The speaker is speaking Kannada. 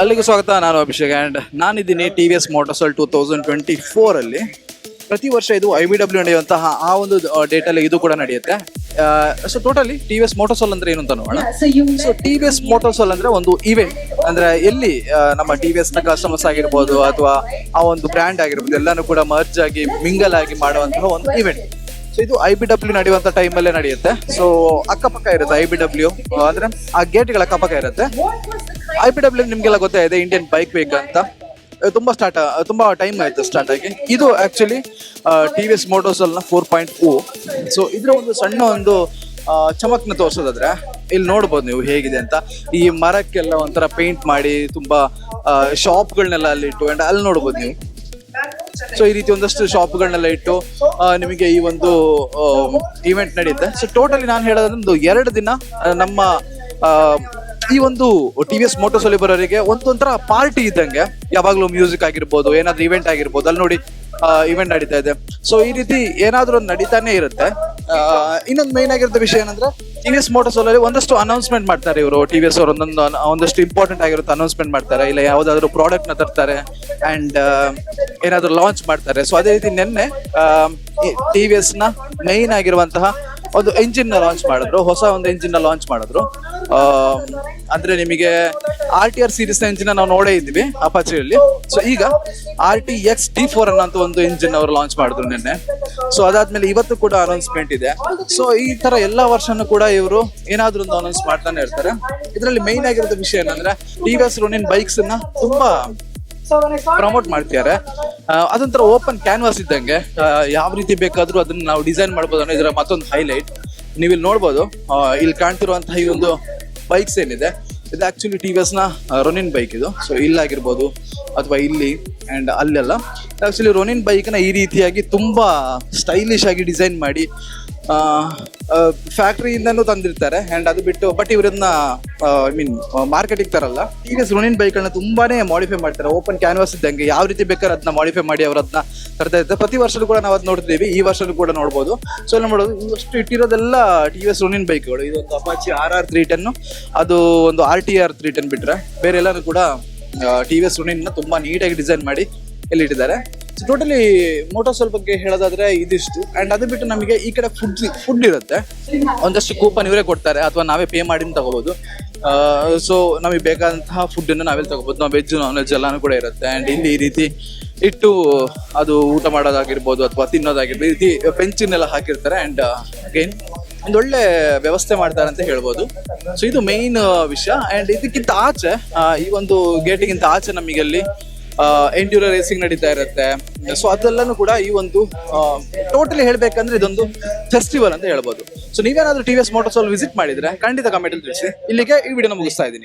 ಅಲ್ಲಿಗೂ ಸ್ವಾಗತ ನಾನು ಅಭಿಷೇಕ್ ಆ್ಯಂಡ್ ನಾನಿದ್ದೀನಿ ಟಿ ವಿ ಎಸ್ ಮೋಟರ್ಸಲ್ ಟೂ ತೌಸಂಡ್ ಟ್ವೆಂಟಿ ಫೋರಲ್ಲಿ ಪ್ರತಿ ವರ್ಷ ಇದು ಐ ಬಿ ಡಬ್ಲ್ಯೂ ನಡೆಯುವಂತಹ ಆ ಒಂದು ಡೇಟಲ್ಲಿ ಇದು ಕೂಡ ನಡೆಯುತ್ತೆ. So totally T V S ಮೋಟರ್ಸಲ್ ಅಂದ್ರೆ ಏನು ಅಂತ ನೋಡೋಣ. ಸೊ ಟಿ ವಿ ಎಸ್ ಮೋಟರ್ಸಲ್ ಅಂದ್ರೆ ಒಂದು ಇವೆಂಟ್ ಅಂದ್ರೆ ಎಲ್ಲಿ ನಮ್ಮ ಟಿ ವಿ ಎಸ್ನ ಕಸ್ಟಮರ್ಸ್ ಆಗಿರ್ಬೋದು ಅಥವಾ ಆ ಒಂದು ಬ್ರ್ಯಾಂಡ್ ಆಗಿರ್ಬೋದು ಎಲ್ಲಾನು ಕೂಡ ಮರ್ಜ್ ಆಗಿ ಮಿಂಗಲ್ ಆಗಿ ಮಾಡುವಂತಹ ಒಂದು ಇವೆಂಟ್ ಸೊ ಇದು ಐ ಬಿ ಡಬ್ಲ್ಯೂ ನಡೆಯುವಂತ ಟೈಮಲ್ಲೇ ನಡೆಯುತ್ತೆ. ಸೊ ಅಕ್ಕಪಕ್ಕ ಇರುತ್ತೆ ಐ ಬಿ ಡಬ್ಲ್ಯೂ ಅಂದ್ರೆ ಆ ಗೇಟ್ಗಳ ಅಕ್ಕಪಕ್ಕ ಇರುತ್ತೆ. ಐ ಪಿ ಡಬ್ಲ್ಯೂ ನಿಮ್ಗೆಲ್ಲ ಗೊತ್ತೇ ಇದೆ ಇಂಡಿಯನ್ ಬೈಕ್ ವೇಕ್ ಅಂತ. ತುಂಬಾ ಸ್ಟಾರ್ಟ್ ತುಂಬಾ ಟೈಮ್ ಆಯ್ತು ಸ್ಟಾರ್ಟ್ ಆಗಿ. ಇದು ಆಕ್ಚುಲಿ ಟಿ ವಿ ಎಸ್ ಮೋಟೋಸಲ್ ಅಲ್ಲ ಫೋರ್ ಪಾಯಿಂಟ್ ಓ ಸೊ ಇದ್ರ ಒಂದು ಸಣ್ಣ ಒಂದು ಚಮಕ್ನ ತೋರಿಸೋದಾದ್ರೆ, ಇಲ್ಲಿ ನೋಡ್ಬೋದು ನೀವು ಹೇಗಿದೆ ಅಂತ. ಈ ಮರಕ್ಕೆಲ್ಲ ಒಂಥರ ಪೇಂಟ್ ಮಾಡಿ, ತುಂಬಾ ಶಾಪ್ಗಳನ್ನೆಲ್ಲ ಅಲ್ಲಿ ಇಟ್ಟು ಅಂಡ್ ಅಲ್ಲಿ ನೋಡ್ಬೋದು ನೀವು. ಸೊ ಈ ರೀತಿ ಒಂದಷ್ಟು ಶಾಪ್ಗಳನ್ನೆಲ್ಲ ಇಟ್ಟು ನಿಮಗೆ ಈ ಒಂದು ಇವೆಂಟ್ ನಡೆಯುತ್ತೆ ಸೊ ಟೋಟಲಿ ನಾನು ಹೇಳೋದಂದ್ರೆ ಒಂದು ಎರಡು ದಿನ ನಮ್ಮ ಈ ಒಂದು ಟಿ ವಿ ಎಸ್ ಮೋಟೋಸಲ್ಲಿ ಬರೋರಿಗೆ ಒಂದೊಂಥರ ಪಾರ್ಟಿ ಇದ್ದಂಗೆ. ಯಾವಾಗ್ಲೂ ಮ್ಯೂಸಿಕ್ ಆಗಿರ್ಬೋದು, ಏನಾದ್ರು ಇವೆಂಟ್ ಆಗಿರ್ಬೋದು, ಅಲ್ಲಿ ನೋಡಿ ಇವೆಂಟ್ ನಡೀತಾ ಇದೆ. ಸೊ ಈ ರೀತಿ ಏನಾದ್ರೂ ಒಂದು ನಡೀತಾನೆ ಇರುತ್ತೆ. ಇನ್ನೊಂದು ಮೇನ್ ಆಗಿರೋ ವಿಷಯ ಏನಂದ್ರೆ ಟಿ ವಿ ಎಸ್ ಅಲ್ಲಿ ಒಂದಷ್ಟು ಅನೌನ್ಸ್ಮೆಂಟ್ ಮಾಡ್ತಾರೆ ಇವರು. ಟಿ ವಿ ಎಸ್ ಅವರು ಒಂದೊಂದು ಒಂದಷ್ಟು ಇಂಪಾರ್ಟೆಂಟ್ ಆಗಿರುತ್ತೆ ಅನೌನ್ಸ್ಮೆಂಟ್ ಮಾಡ್ತಾರೆ. ಇಲ್ಲ ಯಾವ್ದಾದ್ರು ಪ್ರಾಡಕ್ಟ್ನ ತರ್ತಾರೆ ಅಂಡ್ ಏನಾದ್ರು ಲಾಂಚ್ ಮಾಡ್ತಾರೆ. ಸೊ ಅದೇ ರೀತಿ ನಿನ್ನೆ ಟಿ ವಿ ಎಸ್ನ ಮೇನ್ ಆಗಿರುವಂತಹ ಒಂದು ಎಂಜಿನ್ನ ಲಾಂಚ್ ಮಾಡಿದ್ರು. ಹೊಸ ಒಂದು ಎಂಜಿನ್ನ ಲಾಂಚ್ ಮಾಡಿದ್ರು. ಅಂದ್ರೆ ನಿಮಗೆ R T R series engine ನಾವು ನೋಡೇ ಇದ್ವಿ ಅಪಾಚಿಯಲ್ಲಿ ಸೊ ಈಗ R T X T four ಅನ್ನೋ ಒಂದು ಇಂಜಿನ್ ಅವರು ಲಾಂಚ್ ಮಾಡಿದ್ರು ನಿನ್ನೆ. ಸೊ ಅದಾದ್ಮೇಲೆ ಇವತ್ತು ಕೂಡ ಅನೌನ್ಸ್ಮೆಂಟ್ ಇದೆ. ಸೊ ಈ ತರ ಎಲ್ಲಾ ವರ್ಷನೂ ಕೂಡ ಇವರು ಏನಾದ್ರೂ ಒಂದು ಅನೌನ್ಸ್ ಮಾಡ್ತಾನೆ ಇರ್ತಾರೆ. ಇದರಲ್ಲಿ ಮೈನ್ ಆಗಿರೋ ವಿಷಯ ಏನಂದ್ರೆ T V S Ronin bikes ಅನ್ನ ತುಂಬಾ ಪ್ರಮೋಟ್ ಮಾಡ್ತಿದ್ದಾರೆ. ಅದೊಂಥರ ಓಪನ್ ಕ್ಯಾನ್ವಾಸ್ ಇದ್ದಂಗೆ. ಯಾವ ರೀತಿ ಬೇಕಾದ್ರೂ ಅದನ್ನ ನಾವು ಡಿಸೈನ್ ಮಾಡ್ಬೋದು ಅನ್ನೋ ಇದರ ಮತ್ತೊಂದು ಹೈಲೈಟ್ ನೀವು ಇಲ್ಲಿ ನೋಡ್ಬೋದು ಇಲ್ಲಿ ಕಾಣ್ತಿರುವಂತಹ ಈ ಒಂದು ಬೈಕ್ಸ್ ಏನಿದೆ ಇದು. ಆ್ಯಕ್ಚುಲಿ ಟಿ ವಿ ಎಸ್ನ ರೊನಿನ್ ಬೈಕ್ ಇದು. ಸೊ ಇಲ್ಲಾಗಿರ್ಬೋದು, ಅಥವಾ ಇಲ್ಲಿ ಆ್ಯಂಡ್ ಅಲ್ಲೆಲ್ಲ. ಆ್ಯಕ್ಚುಲಿ ರೊನಿನ್ ಬೈಕ್ನ ಈ ರೀತಿಯಾಗಿ ತುಂಬ ಸ್ಟೈಲಿಶ್ ಆಗಿ ಡಿಸೈನ್ ಮಾಡಿ ಫ್ಯಾಕ್ಟ್ರಿಯಿಂದನೂ ತಂದಿರ್ತಾರೆ ಅಂಡ್ ಅದು ಬಿಟ್ಟು ಬಟ್ ಇವರನ್ನ ಐ ಮೀನ್ ಮಾರ್ಕೆಟಿಗೆ ತರಲ್ಲ. ಈಗ ರೋನಿನ್ ಬೈಕ್ಗಳನ್ನ ತುಂಬಾನೇ ಮಾಡಿಫೈ ಮಾಡ್ತಾರೆ. ಓಪನ್ ಕ್ಯಾನ್ವಾಸ್ ಇದ್ದಂಗೆ ಯಾವ ರೀತಿ ಬೇಕಾದ್ರೆ ಅದನ್ನ ಮಾಡಿಫೈ ಮಾಡಿ ಅವ್ರು ತರ್ತಾ ಇರ್ತಾರೆ. ಪ್ರತಿ ವರ್ಷ ಕೂಡ ನಾವು ಅದು ನೋಡ್ತಿದ್ದೀವಿ ಈ ವರ್ಷನೂ ಕೂಡ ನೋಡ್ಬೋದು. ಸೊ ಎಲ್ಲ ಮಾಡೋದು ಇವಷ್ಟು ಇಟ್ಟಿರೋದೆಲ್ಲ ಟಿ ವಿ ಎಸ್ ರೋನಿನ್ ಬೈಕ್ಗಳು. ಇದೊಂದು Apache R R three ten ಅದು ಒಂದು R T R three ten ಬಿಟ್ರೆ, ಬೇರೆ ಎಲ್ಲರೂ ಕೂಡ ಟಿ ವಿ ಎಸ್ ರೋನಿನ್ ತುಂಬಾ ನೀಟಾಗಿ ಡಿಸೈನ್ ಮಾಡಿ ಇಲ್ಲಿ ಇಟ್ಟಿದ್ದಾರೆ. ಟೋಟಲಿ ಮೋಟೋಸಲ್ ಬಗ್ಗೆ ಹೇಳೋದಾದ್ರೆ ಇದಿಷ್ಟು. ಅಂಡ್ ಅದು ಬಿಟ್ಟು ನಮಗೆ ಈ ಕಡೆ ಫುಡ್ ಫುಡ್ ಇರುತ್ತೆ. ಒಂದಷ್ಟು ಕೂಪನ್ ಇವರೇ ಕೊಡ್ತಾರೆ, ಅಥವಾ ನಾವೇ ಪೇ ಮಾಡಿ ತಗೋಬಹುದು ಸೊ ನಮಗೆ ಬೇಕಾದಂತಹ ಫುಡ್ ಅನ್ನು ನಾವೇ ತಗೋಬಹುದು ನಾವು ವೆಜ್ ನಾನ್ ವೆಜ್ ಎಲ್ಲಾನು ಕೂಡ ಇರುತ್ತೆ. ಅಂಡ್ ಇಲ್ಲಿ ಈ ರೀತಿ ಇಟ್ಟು ಅದು ಊಟ ಮಾಡೋದಾಗಿರ್ಬೋದು, ಅಥವಾ ತಿನ್ನೋದಾಗಿರ್ಬೋದು, ಈ ರೀತಿ ಪೆಂಚಿನೆಲ್ಲ ಹಾಕಿರ್ತಾರೆ. ಅಂಡ್ ಅಗೈನ್ ಒಂದು ಒಳ್ಳೆ ವ್ಯವಸ್ಥೆ ಮಾಡ್ತಾರೆ ಅಂತ ಹೇಳ್ಬೋದು. ಸೊ ಇದು ಮೇನ್ ವಿಷಯ. ಅಂಡ್ ಇದಕ್ಕಿಂತ ಆಚೆ ಈ ಒಂದು ಗೇಟಿಗಿಂತ ಆಚೆ ನಮಗೆ ಅಲ್ಲಿ ಎಂಡ್ಯೂರೋ ರೇಸಿಂಗ್ ನಡೀತಾ ಇರುತ್ತೆ. ಸೊ ಅದೆಲ್ಲನೂ ಕೂಡ ಈ ಒಂದು ಟೋಟಲಿ ಹೇಳ್ಬೇಕಂದ್ರೆ ಇದೊಂದು ಫೆಸ್ಟಿವಲ್ ಅಂತ ಹೇಳ್ಬೋದು. ಸೊ ನೀವೇನಾದ್ರೂ T V S motors visit ಮಾಡಿದ್ರೆ ಖಂಡಿತ ಕಮೆಂಟ್ ತಿಳಿಸಿ. ಇಲ್ಲಿಗೆ ಈ ವಿಡಿಯೋನ ಮುಗಿಸ್ತಾ ಇದ್ದೀನಿ.